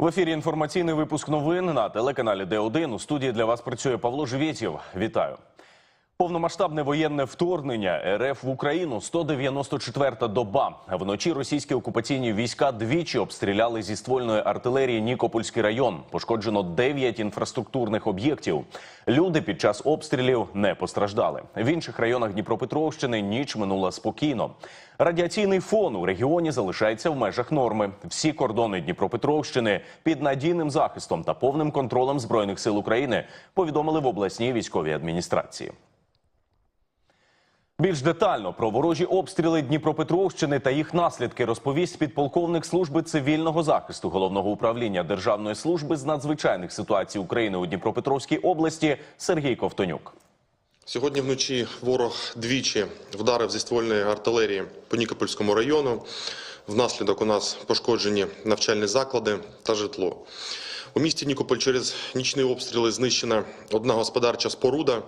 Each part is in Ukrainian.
В ефірі інформаційний випуск новин на телеканалі Д1. У студії для вас працює Павло Живєтєв. Вітаю. Повномасштабне воєнне вторгнення РФ в Україну 194-та доба. Вночі російські окупаційні війська двічі обстріляли зі ствольної артилерії Нікопольський район. Пошкоджено 9 інфраструктурних об'єктів. Люди під час обстрілів не постраждали. В інших районах Дніпропетровщини ніч минула спокійно. Радіаційний фон у регіоні залишається в межах норми. Всі кордони Дніпропетровщини під надійним захистом та повним контролем збройних сил України повідомили в обласній військовій адміністрації. Більш детально про ворожі обстріли Дніпропетровщини та їх наслідки розповість підполковник служби цивільного захисту головного управління Державної служби з надзвичайних ситуацій України у Дніпропетровській області Сергій Ковтонюк. Сьогодні вночі ворог двічі вдарив зі ствольної артилерії по Нікопольському району. Внаслідок у нас пошкоджені навчальні заклади та житло. У місті Нікополь через нічні обстріли знищена одна господарча споруда,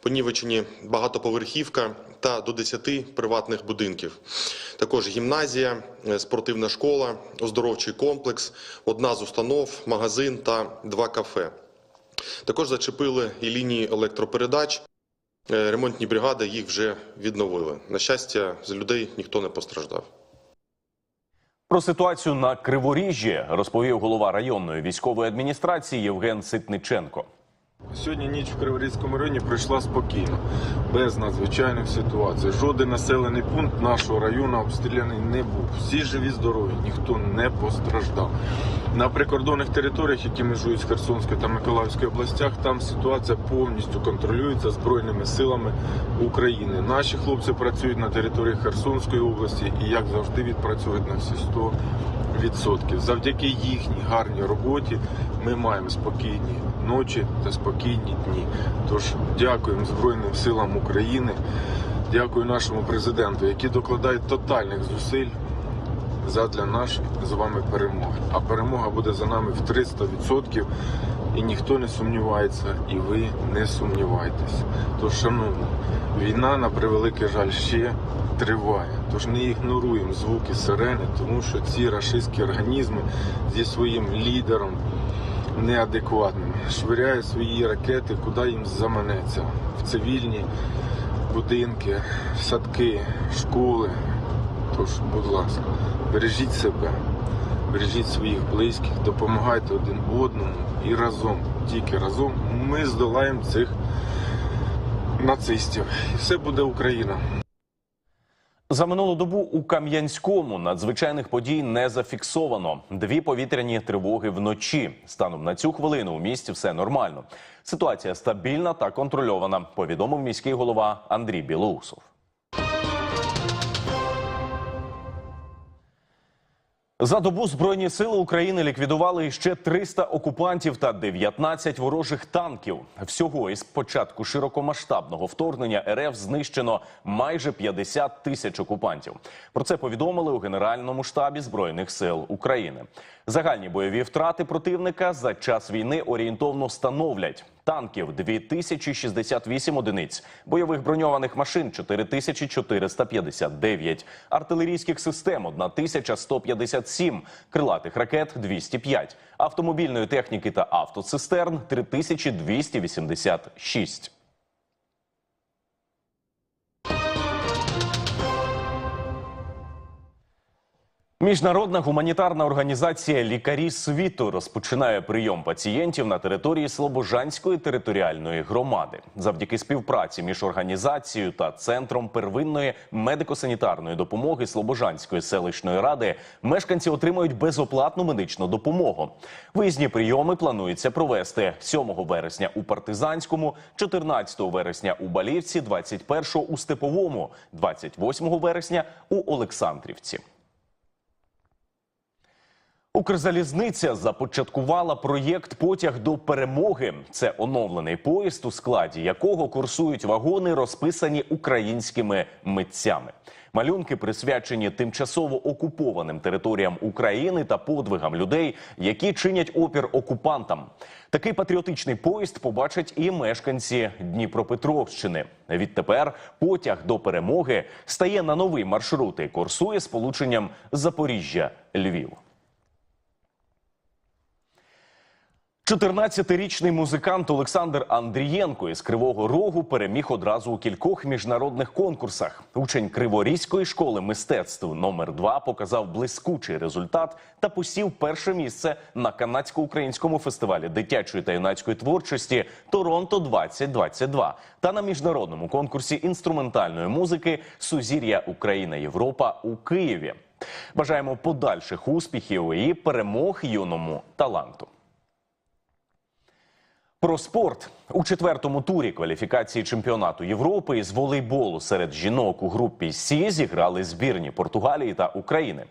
понівечені багатоповерхівка та до 10 приватних будинків. Також гімназія, е, спортивна школа, оздоровчий комплекс, одна з установ, магазин та два кафе. Також зачепили і лінії електропередач. Е, Ремонтні бригади їх вже відновили. На щастя, з людей ніхто не постраждав. Про ситуацію на Криворіжжі розповів голова районної військової адміністрації Євген Ситниченко. Сьогодні ніч в Криворізькому районі пройшла спокійно, без надзвичайних ситуацій. Жоден населений пункт нашого району обстріляний не був. Всі живі, здорові, ніхто не постраждав. На прикордонних територіях, які межують з Херсонською та Миколаївською областях, там ситуація повністю контролюється збройними силами України. Наші хлопці працюють на території Херсонської області і, як завжди, відпрацюють на всі 100 відсотків. Завдяки їхній гарній роботі ми маємо спокійні ночі та спокійні дні. Тож дякуємо Збройним силам України, дякую нашому президенту, які докладають тотальних зусиль задля нашої з вами перемоги. А перемога буде за нами в 300%. І ніхто не сумнівається, і ви не сумнівайтесь. Тож, шановні, війна на превеликий жаль ще триває. Тож не ігноруємо звуки сирени, тому що ці рашистські організми зі своїм лідером неадекватним швиряють свої ракети, куди їм заманеться. В цивільні будинки, садки, школи. Тож, будь ласка, бережіть себе, бережіть своїх близьких, допомагайте один одному і разом, тільки разом ми здолаємо цих нацистів. І все буде Україна. За минулу добу у Кам'янському надзвичайних подій не зафіксовано. Дві повітряні тривоги вночі. Станом на цю хвилину у місті все нормально. Ситуація стабільна та контрольована. Повідомив міський голова Андрій Білоусов. За добу збройні сили України ліквідували ще 300 окупантів та 19 ворожих танків. Всього із початку широкомасштабного вторгнення РФ знищено майже 50 тисяч окупантів. Про це повідомили у Генеральному штабі збройних сил України. Загальні бойові втрати противника за час війни орієнтовно становлять. Танків 2068 одиниць, бойових броньованих машин 4459, артилерійських систем 1157, крилатих ракет 205, автомобільної техніки та автоцистерн 3286. Міжнародна гуманітарна організація Лікарі світу розпочинає прийом пацієнтів на території Слобожанської територіальної громади. Завдяки співпраці між організацією та центром первинної медико-санітарної допомоги Слобожанської селищної ради мешканці отримують безоплатну медичну допомогу. Виїзні прийоми планується провести 7 вересня у партизанському, 14 вересня у Балівці, 21 у Степовому, 28 вересня у Олександрівці. Укрзалізниця започаткувала проєкт Потяг до перемоги. Це оновлений поїзд, у складі якого курсують вагони, розписані українськими митцями. Малюнки присвячені тимчасово окупованим територіям України та подвигам людей, які чинять опір окупантам. Такий патріотичний поїзд побачать і мешканці Дніпропетровщини. Відтепер потяг до перемоги стає на новий маршрут і курсує сполученням Запоріжжя Львів. 14-річний музикант Олександр Андрієнко із Кривого Рогу переміг одразу у кількох міжнародних конкурсах. Учень Криворізької школи мистецтв номер 2 показав блискучий результат та посів перше місце на канадсько-українському фестивалі дитячої та юнацької творчості Торонто 2022 та на міжнародному конкурсі інструментальної музики Сузір'я Україна Європа у Києві. Бажаємо подальших успіхів і перемог юному таланту. Про спорт у четвертому турі кваліфікації чемпіонату Європи із волейболу серед жінок у групі Сі зіграли збірні Португалії та України.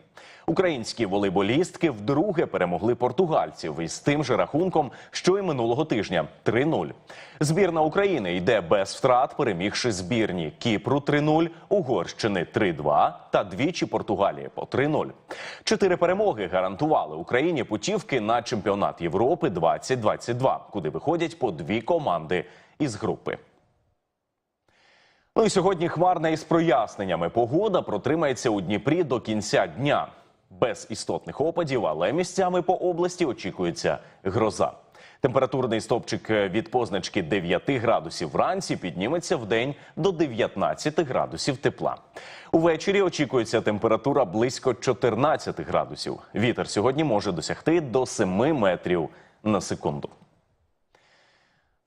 Українські волейболістки вдруге перемогли португальців із тим же рахунком, що й минулого тижня 3-0. Збірна України йде без втрат, перемігши збірні Кіпру 3-0, Угорщини 3-2 та двічі Португалії по 3-0. Чотири перемоги гарантували Україні путівки на чемпіонат Європи 2022, куди виходять по дві команди із групи. Ну і сьогодні хмарна із проясненнями. Погода протримається у Дніпрі до кінця дня. Без істотних опадів, але місцями по області очікується гроза. Температурний стопчик від позначки 9 градусів вранці підніметься в день до 19 градусів тепла. Увечері очікується температура близько 14 градусів. Вітер сьогодні може досягти до 7 метрів на секунду.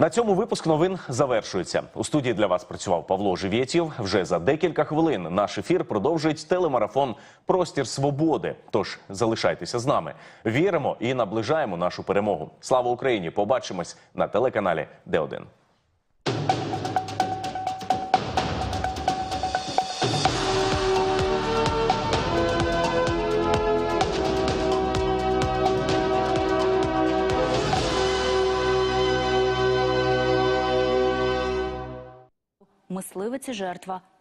На цьому випуск новин завершується. У студії для вас працював Павло Живєтєв. Вже за декілька хвилин наш ефір продовжують телемарафон Простір свободи. Тож залишайтеся з нами. Віримо і наближаємо нашу перемогу. Слава Україні! Побачимось на телеканалі Д1. Жертва